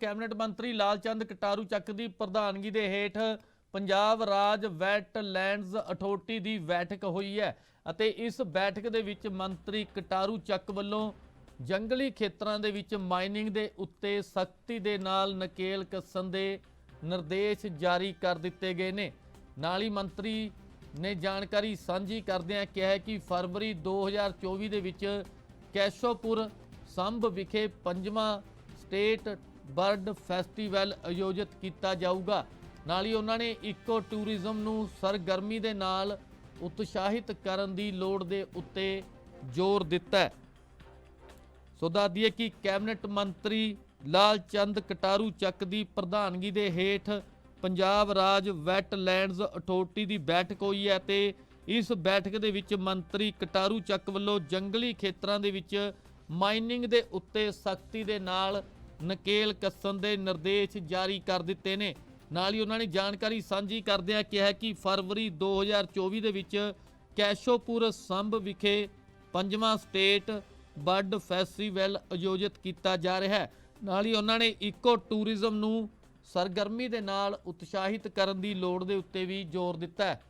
Cabinet ਮੰਤਰੀ ਲਾਲਚੰਦ ਕਟਾਰੂ ਚੱਕ ਦੀ ਪ੍ਰਧਾਨਗੀ ਦੇ ਹੇਠ ਪੰਜਾਬ ਰਾਜ ਵੈਟਲੈਂਡਸ ਅਥਾਰਟੀ ਦੀ ਬੈਠਕ ਹੋਈ ਹੈ ਅਤੇ ਇਸ ਬੈਠਕ ਦੇ ਵਿੱਚ ਮੰਤਰੀ ਕਟਾਰੂ ਚੱਕ ਵੱਲੋਂ ਜੰਗਲੀ ਖੇਤਰਾਂ ਦੇ ਵਿੱਚ ਮਾਈਨਿੰਗ ਦੇ ਉੱਤੇ ਸਖਤੀ ਦੇ ਨਾਲ ਨਕੇਲ ਕੱਸਣ ਦੇ ਨਿਰਦੇਸ਼ ਜਾਰੀ ਕਰ ਦਿੱਤੇ ਗਏ ਨੇ। ਨਾਲ ਹੀ ਮੰਤਰੀ ਨੇ ਜਾਣਕਾਰੀ ਸਾਂਝੀ ਕਰਦਿਆਂ ਕਿਹਾ ਕਿ ਫਰਵਰੀ 2024 ਦੇ ਵਿੱਚ ਕੈਸ਼ੋਪੁਰ ਸੰਭ ਵਿਖੇ ਪੰਜਵਾਂ ਸਟੇਟ ਬਰਡ ਫੈਸਟੀਵਲ ਆਯੋਜਿਤ ਕੀਤਾ ਜਾਊਗਾ। ਨਾਲ ਹੀ ਉਹਨਾਂ ਨੇ ਇਕੋ ਟੂਰਿਜ਼ਮ ਨੂੰ ਸਰਗਰਮੀ ਦੇ ਨਾਲ ਉਤਸ਼ਾਹਿਤ ਕਰਨ ਦੀ ਲੋੜ ਦੇ ਉੱਤੇ ਜ਼ੋਰ ਦਿੱਤਾ ਹੈ। ਸੋ ਦੱਸਦੀਏ ਕਿ ਕੈਬਨਿਟ ਮੰਤਰੀ ਲਾਲ ਚੰਦ ਕਟਾਰੂ ਚੱਕ ਦੀ ਪ੍ਰਧਾਨਗੀ ਦੇ ਹੇਠ ਪੰਜਾਬ ਰਾਜ ਵੈਟਲੈਂਡਸ ਅਥਾਰਟੀ ਦੀ ਬੈਠਕ ਹੋਈ ਹੈ ਤੇ ਇਸ ਬੈਠਕ ਦੇ ਵਿੱਚ ਮੰਤਰੀ ਕਟਾਰੂ ਚੱਕ ਵੱਲੋਂ ਜੰਗਲੀ ਖੇਤਰਾਂ ਦੇ ਵਿੱਚ ਮਾਈਨਿੰਗ ਦੇ ਉੱਤੇ ਸਖਤੀ ਦੇ ਨਾਲ ਨਕੇਲ ਕੱਸਣ ਦੇ ਨਿਰਦੇਸ਼ ਜਾਰੀ ਕਰ ਦਿੱਤੇ ਨੇ। ਨਾਲ ਹੀ ਉਹਨਾਂ ਨੇ ਜਾਣਕਾਰੀ ਸਾਂਝੀ ਕਰਦਿਆਂ ਕਿਹਾ ਕਿ ਫਰਵਰੀ 2024 ਦੇ ਵਿੱਚ ਕੈਸ਼ੋਪੁਰ ਸੰਭ ਵਿਖੇ ਪੰਜਵਾਂ ਸਟੇਟ ਬਰਡ ਫੈਸਟੀਵਲ ਆਯੋਜਿਤ ਕੀਤਾ ਜਾ ਰਿਹਾ ਹੈ। ਨਾਲ ਹੀ ਉਹਨਾਂ ਨੇ ਇਕੋ ਟੂਰਿਜ਼ਮ ਨੂੰ ਸਰਗਰਮੀ ਦੇ ਨਾਲ ਉਤਸ਼ਾਹਿਤ ਕਰਨ ਦੀ ਲੋੜ ਦੇ ਉੱਤੇ ਵੀ ਜ਼ੋਰ ਦਿੱਤਾ ਹੈ।